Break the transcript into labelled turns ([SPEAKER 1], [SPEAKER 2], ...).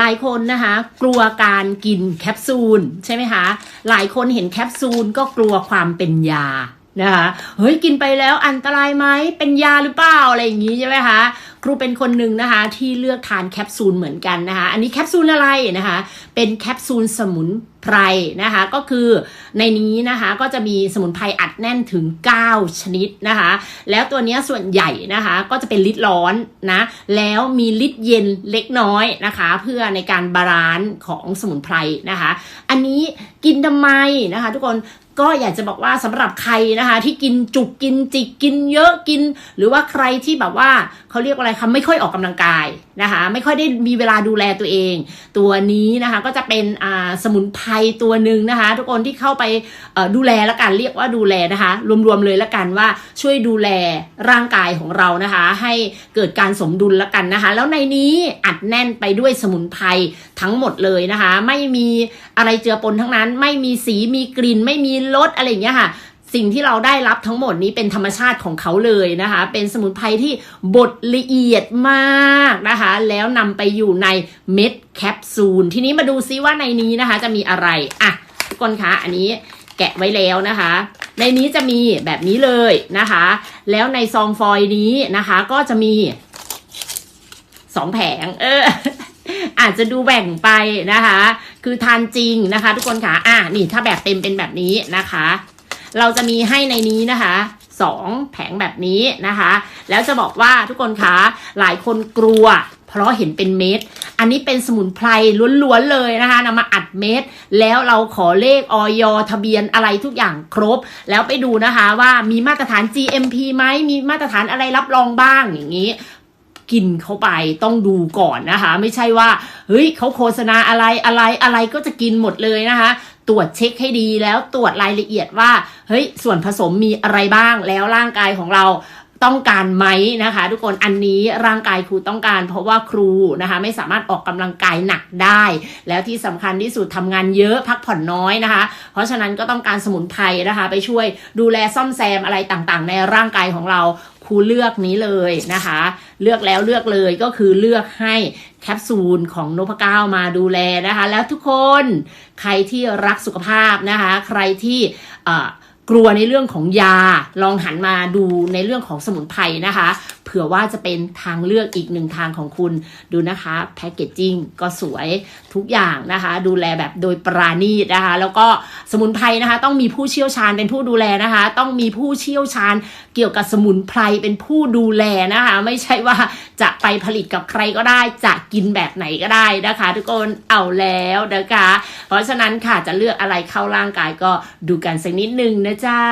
[SPEAKER 1] หลายคนนะคะ กลัวการกินแคปซูลใช่ไหมคะ หลายคนเห็นแคปซูลก็กลัวความเป็นยานะคะเฮ้ยกินไปแล้วอันตรายไหมเป็นยาหรือเปล่าอะไรอย่างนี้ใช่ไหมคะ ครูเป็นคนหนึ่งนะคะที่เลือกทานแคปซูลเหมือนกันนะคะ อันนี้แคปซูลอะไรนะคะ เป็นแคปซูลสมุนไพรนะคะ ก็คือในนี้นะคะก็จะมีสมุนไพรอัดแน่นถึง 9 ชนิดนะคะ แล้วตัวนี้ส่วนใหญ่นะคะก็จะเป็นลิตรร้อนนะ แล้วมีลิตรเย็นเล็กน้อยนะคะ เพื่อในการบาลานซ์ของสมุนไพรนะคะ อันนี้กินทำไมนะคะ ทุกคน ก็อยากจะบอกว่าสำหรับใครนะคะ ที่กินจุกกินจิกกินเยอะกิน หรือว่าใครที่แบบว่าเขาเรียกว่าอะไรคะไม่ค่อยออกกำลังกายนะคะ ไม่ค่อยได้มีเวลาดูแลตัวเอง ตัวนี้นะคะก็จะเป็นอ่าสมุนไพรตัวหนึ่งนะคะ ทุกคนที่เข้าไปดูแลละกันเรียกว่าดูแลนะคะ รวมๆเลยละกันว่าช่วยดูแลร่างกายของเรานะคะ ให้เกิดการสมดุลละกันนะคะ แล้วในนี้อัดแน่นไปด้วยสมุนไพรทั้งหมดเลยนะคะ ไม่มีอะไรเจือปนทั้งนั้น ไม่มีสีมีกลิ่นไม่มีรสอะไรอย่างเงี้ยค่ะสิ่งที่เราได้รับทั้งหมดนี้เป็นธรรมชาติของเขาเลยนะคะ เป็นสมุนไพรที่บดละเอียดมากนะคะ แล้วนำไปอยู่ในเม็ดแคปซูล ทีนี้มาดูซิว่าในนี้นะคะ จะมีอะไร อะ ทุกคนคะ อันนี้แกะไว้แล้วนะคะ ในนี้จะมีแบบนี้เลยนะคะ แล้วในซองฟอยล์นี้นะคะ ก็จะมีสองแผง เอออาจจะดูแบ่งไปนะคะ คือทานจริงนะคะ ทุกคนคะอะนี่ถ้าแบบเต็มเป็นแบบนี้นะคะ เราจะมีให้ในนี้นะคะสองแผงแบบนี้นะคะ แล้วจะบอกว่าทุกคนคะหลายคนกลัว เพราะเห็นเป็นเม็ด อันนี้เป็นสมุนไพรล้วนๆเลยนะคะนำมาอัดเม็ด แล้วเราขอเลขออยทะเบียนอะไรทุกอย่างครบ แล้วไปดูนะคะว่ามีมาตรฐาน GMP ไหมมีมาตรฐานอะไรรับรองบ้างอย่างนี้ กินเข้าไปต้องดูก่อนนะคะ ไม่ใช่ว่าเฮ้ยเขาโฆษณาอะไรอะไรอะไรก็จะกินหมดเลยนะคะ ตรวจเช็คให้ดีแล้วตรวจรายละเอียดว่าเฮ้ยส่วนผสมมีอะไรบ้างแล้วร่างกายของเรา ต้องการไหมนะคะ ทุกคนอันนี้ร่างกายครูต้องการ เพราะว่าครูนะคะ ไม่สามารถออกกำลังกายหนักได้ แล้วที่สำคัญที่สุดทำงานเยอะพักผ่อนน้อยนะคะ เพราะฉะนั้นก็ต้องการสมุนไพรนะคะ ไปช่วยดูแลซ่อมแซมอะไรต่างๆ ในร่างกายของเราครูเลือกนี้เลยนะคะ เลือกแล้วเลือกเลยก็คือเลือกให้แคปซูลของนพก้ามาดูแลนะคะ แล้วทุกคนใครที่รักสุขภาพนะคะ ใครที่ กลัวในเรื่องของยาลองหันมาดูในเรื่องของสมุนไพรนะคะ เผื่อว่าจะเป็นทางเลือกอีกหนึ่งทางของคุณดูนะคะแพคเกจจิ้งก็สวยทุกอย่างนะคะ ดูแลแบบโดยปราณีตนะคะ แล้วก็สมุนไพรนะคะ ต้องมีผู้เชี่ยวชาญเป็นผู้ดูแลนะคะ ต้องมีผู้เชี่ยวชาญเกี่ยวกับสมุนไพรเป็นผู้ดูแลนะคะ ไม่ใช่ว่าจะไปผลิตกับใครก็ได้ จะกินแบบไหนก็ได้นะคะ ทุกคนเอาแล้วนะคะ เพราะฉะนั้นค่ะจะเลือกอะไรเข้าร่างกายก็ดูกันสักนิดนึงนะจ๊ะ